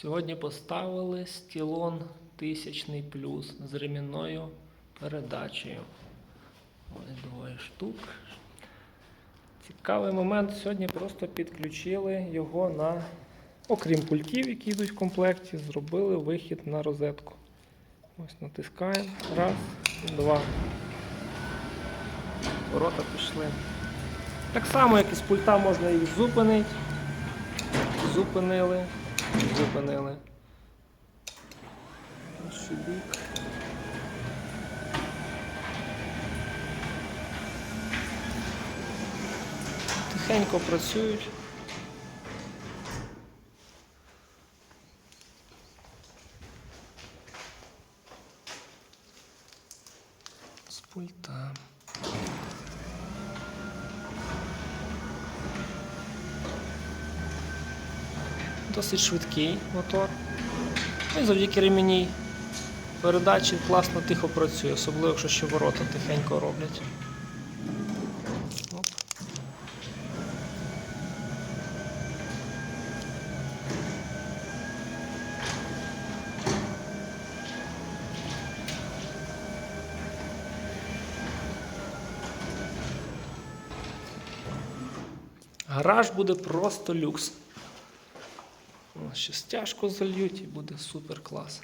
Сьогодні поставили стілон тисячний плюс з ремінною передачею. Ось двоє штук. Цікавий момент. Сьогодні просто підключили його на, окрім пультів, які йдуть в комплекті, зробили вихід на розетку. Ось натискаємо. Раз, два. Ворота пішли. Так само, як і з пульта можна їх зупинити. Зупинили. Зупинили. Тихенько працюють. З пульта. Досить швидкий мотор. Ну і завдяки ремінній передачі класно тихо працює, особливо якщо ще ворота тихенько роблять. Гараж буде просто люкс. О, Ще стяжку зальють і буде супер клас.